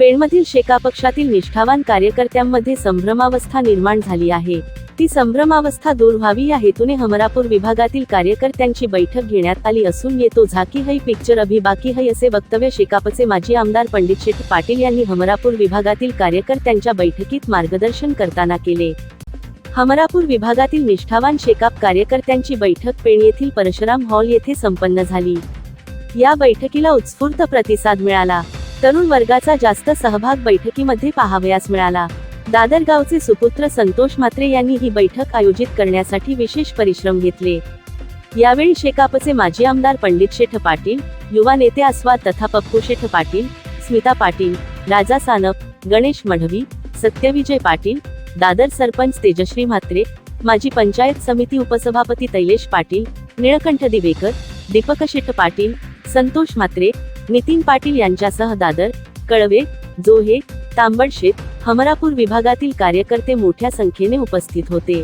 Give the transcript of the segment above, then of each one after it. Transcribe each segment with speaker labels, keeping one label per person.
Speaker 1: पेणमधील शेका पक्षातील निष्ठावान कार्यकर्त्यांमध्ये संभ्रमावस्था निर्माण झाली आहे. ती संभ्रमावस्था दूर व्हावी या हेतूने हमरापूर विभागातील कार्यकर्त्यांची बैठक घेण्यात आली असून येतो झाकी हई पिक्चर अभि बाकी हई असे वक्तव्य शेकापचे माजी आमदार पंडित शेठ पाटील यांनी हमरापूर विभागातील कार्यकर्त्यांच्या बैठकीत मार्गदर्शन करताना केले. हमरापूर विभागातील निष्ठावान शेकाप कार्यकर्त्यांची बैठक पेण येथील परशुराम हॉल येथे संपन्न झाली. या बैठकीला उत्स्फूर्त प्रतिसाद मिळाला. तरुण वर्गाचा जास्त सहभाग बैठकीमध्ये पाहावयास मिळाला. दादरगावचे सुपुत्र संतोष म्हात्रे यांनी ही बैठक आयोजित करण्यासाठी विशेष परिश्रम घेतले. यावेळी शेकापचे माजी आमदार पंडित शेठ पाटील युवा नेते आस्वाद तथा पप्पू शेठ पाटील स्मिता पाटील राजा सानप गणेश मढवी सत्यविजय पाटील दादर सरपंच तेजश्री म्हात्रे माजी पंचायत समिती उपसभापती तैलेश पाटील निळकंठ दिवेकर दीपक शेठ पाटील संतोष म्हात्रे नितीन पाटील यांच्यासह दादर कळवे जोहे तांबडशेत हमरापूर विभागातील कार्यकर्ते मोठ्या संख्येने उपस्थित होते.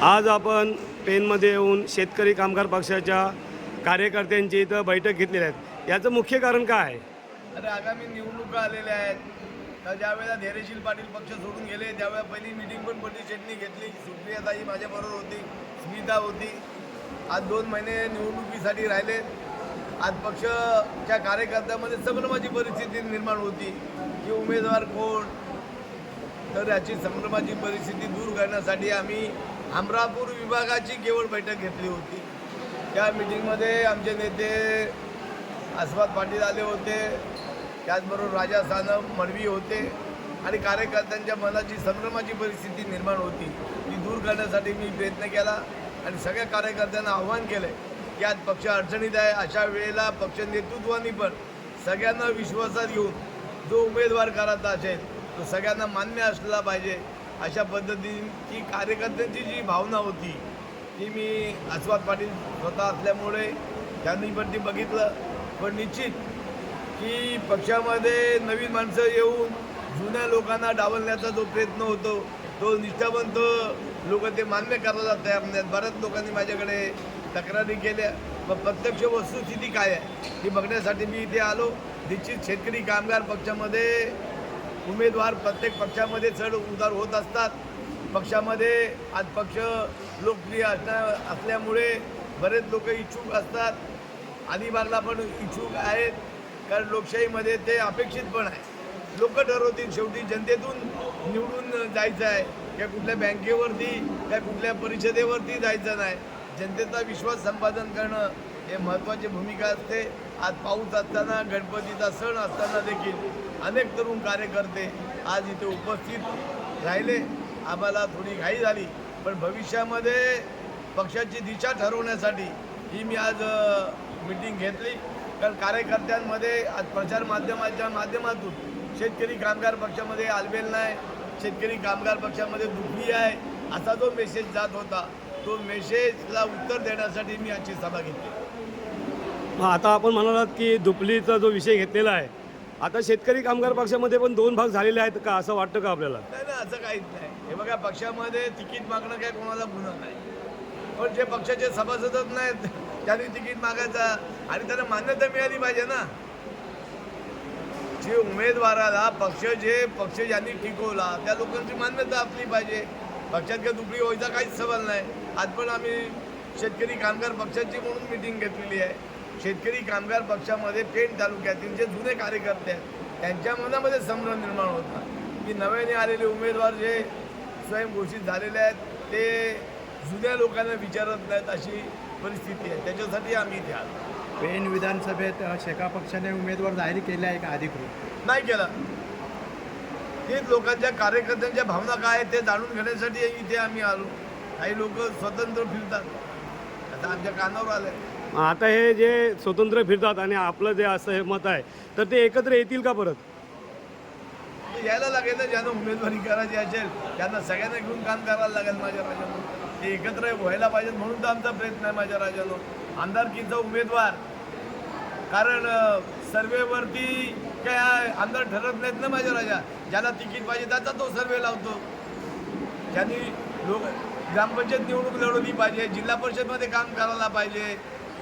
Speaker 2: आज आपण पेनमध्ये येऊन शेतकरी कामगार पक्षाच्या कार्यकर्त्यांची इथं बैठक घेतलेली आहेत याचं मुख्य कारण काय आहे?
Speaker 3: आता आगामी निवडणुका आलेल्या आहेत. तर ज्यावेळेला धैर्यशील पाटील पक्ष सोडून गेले त्यावेळेला पहिली मिटिंग पण पंडित शेटनी घेतली. सुप्रियाताई माझ्याबरोबर होती स्मिता होती. आज दोन महिने निवडणुकीसाठी राहिले. आज पक्षच्या कार्यकर्त्यामध्ये संभ्रमाची परिस्थिती निर्माण होती. की उमेदवार कोण? तर याची संभ्रमाची परिस्थिती दूर करण्यासाठी आम्ही अमरापूर विभागाची केवळ बैठक घेतली होती. त्या मिटिंगमध्ये आमचे नेते आस्वाद पाटील आले होते. त्याचबरोबर राजा सानप मडवी होते. आणि कार्यकर्त्यांच्या मनाची संभ्रमाची परिस्थिती निर्माण होती. ती दूर करण्यासाठी मी प्रयत्न केला आणि सगळ्या कार्यकर्त्यांना आव्हान केलं की आज पक्ष अडचणीत आहे. अशा वेळेला पक्ष नेतृत्वानी पण सगळ्यांना विश्वासात घेऊन जो उमेदवार करायचा असेल तो सगळ्यांना मान्य असला पाहिजे. अशा पद्धतीची कार्यकर्त्यांची जी भावना होती ती मी आस्वाद पाटील स्वतः असल्यामुळे त्यांनी पण ती बघितलं. पण निश्चित की पक्षामध्ये नवीन माणसं येऊन जुन्या लोकांना डावलण्याचा जो प्रयत्न होतो तो निष्ठावंत लोक ते मान्य करायला तयार नाहीत बऱ्याच लोकांनी माझ्याकडे तक्रारी केल्या. मग प्रत्यक्ष वस्तुस्थिती काय आहे ही बघण्यासाठी मी इथे आलो. निश्चित शेतकरी कामगार पक्षामध्ये उमेदवार प्रत्येक पक्षामध्ये चढ उतार होत असतात. पक्षामध्ये आज पक्ष लोकप्रिय असणार असल्यामुळे बरेच लोक इच्छुक असतात. अलिबागला पण इच्छुक आहेत. कारण लोकशाहीमध्ये ते अपेक्षित पण आहे. लोक ठरवतील शेवटी जनतेतून निवडून जायचं आहे. त्या कुठल्या बँकेवरती त्या कुठल्या परिषदेवरती जायचं नाही. जनतेचा विश्वास संपादन करणं हे महत्त्वाची भूमिका असते. आज पाऊस असताना गणपतीचा सण असताना देखील अनेक तरुण कार्यकर्ते आज इथे उपस्थित राहिले. आम्हाला थोडी घाई झाली पण भविष्यामध्ये पक्षाची दिशा ठरवण्यासाठी ही मी आज मिटिंग घेतली. कारण कार्यकर्त्यांमध्ये आज प्रचार माध्यमाच्या माध्यमातून शेतकरी कामगार पक्षामध्ये आलबेल नाही. शेतकरी कामगार पक्षामध्ये दुखी आहे असा जो मेसेज जात होता तो मेसेजला उत्तर देण्यासाठी मी आजची सभा घेतली.
Speaker 2: आता आपण म्हणालात की दुपलीचा जो विषय घेतलेला आहे आता शेतकरी कामगार पक्षामध्ये पण दोन भाग झालेले आहेत का? असं वाटतं का आपल्याला?
Speaker 3: नाही ना असं काहीच नाही. हे बघा पक्षामध्ये तिकीट मागणं काय कोणाला गुन्हा नाही. पण जे पक्षाचे सभासदच नाहीत त्यांनी तिकीट मागायचा. आणि त्यांना मान्यता मिळाली पाहिजे ना. जे उमेदवाराला पक्ष जे पक्ष ज्यांनी टिकवला त्या लोकांची मान्यता असली पाहिजे. पक्षात काही दुबळी व्हायचा काहीच सवाल नाही. आज पण आम्ही शेतकरी कामगार पक्षाची म्हणून मिटिंग घेतलेली आहे. शेतकरी कामगार पक्षामध्ये पेण तालुक्यातील जे जुने कार्यकर्ते आहेत त्यांच्या मनामध्ये संभ्रम निर्माण होता. की नव्याने आलेले उमेदवार जे स्वयंघोषित झालेले आहेत ते जुन्या लोकांना विचारत नाहीत अशी परिस्थिती आहे. त्याच्यासाठी आम्ही इथे आलो.
Speaker 4: पेण विधानसभेत शेका पक्षाने उमेदवार जाहीर केले आहे का अधिकृत?
Speaker 3: नाही केला. तेच लोकांच्या कार्यकर्त्यांच्या भावना काय आहेत ते जाणून घेण्यासाठी इथे आम्ही आलो. काही लोक स्वतंत्र फिरतात. आता आमच्या कानावर आलंय.
Speaker 2: मग आता हे जे स्वतंत्र फिरतात आणि आपलं जे असं हे मत आहे तर ते एकत्र येतील का परत?
Speaker 3: ते यायला लागेल ना ज्यांना उमेदवारी करायची असेल त्यांना सगळ्यांना घेऊन काम करायला लागेल माझ्या राजानं ते एकत्र व्हायला पाहिजेत म्हणून तर आमचा प्रयत्न आहे माझ्या राजानो. आमदारकीचा उमेदवार. कारण सर्वेवरती काय आमदार ठरत नाहीत ना माझ्या राजा. ज्याला तिकीट पाहिजे त्याचा तो सर्वे लावतो. त्यांनी लोक ग्रामपंचायत निवडणूक लढवली पाहिजे जिल्हा परिषदमध्ये काम करायला पाहिजे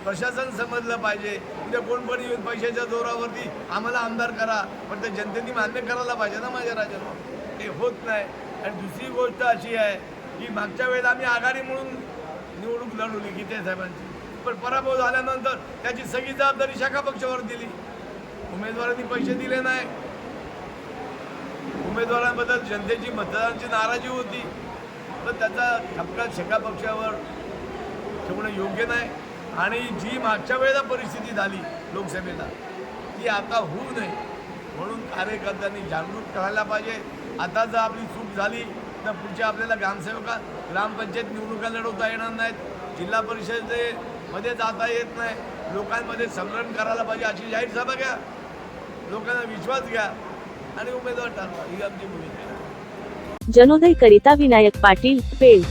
Speaker 3: प्रशासन समजलं पाहिजे उद्या कोण पण येऊन पैशाच्या जोरावरती आम्हाला आमदार करा पण ते जनतेने मान्य करायला पाहिजे ना माझ्या राजाला ते होत नाही. आणि दुसरी गोष्ट अशी आहे की मागच्या वेळेला आम्ही आघाडी म्हणून निवडणूक लढवली गीते साहेबांची. पण पराभव झाल्यानंतर त्याची सगळी जबाबदारी शाखा पक्षावर दिली. उमेदवारांनी पैसे दिले नाही. उमेदवारांबद्दल जनतेची मतदारांची नाराजी होती. पण त्याचा ठपका शेका पक्षावर ठेवणं योग्य नाही. आणि जी मागच्या वेळेला परिस्थिती झाली लोकसभेला ती आता होऊ नये. म्हणून कार्यकर्त्यांनी जागरूक करायला पाहिजे. आता जर आपली चूक झाली तर पुढच्या आपल्याला ग्रामसेवका ग्रामपंचायत निवडणुका लढवता येणार नाहीत. जिल्हा परिषदेमध्ये जाता येत नाही. लोकांमध्ये संग्रहण करायला पाहिजे अशी जाहीर सभा घ्या. लोकांना विश्वास घ्या. आणि उमेदवार ठरवा. ही आमची भूमिका आहे.
Speaker 1: जनोदय करिता विनायक पाटील पेड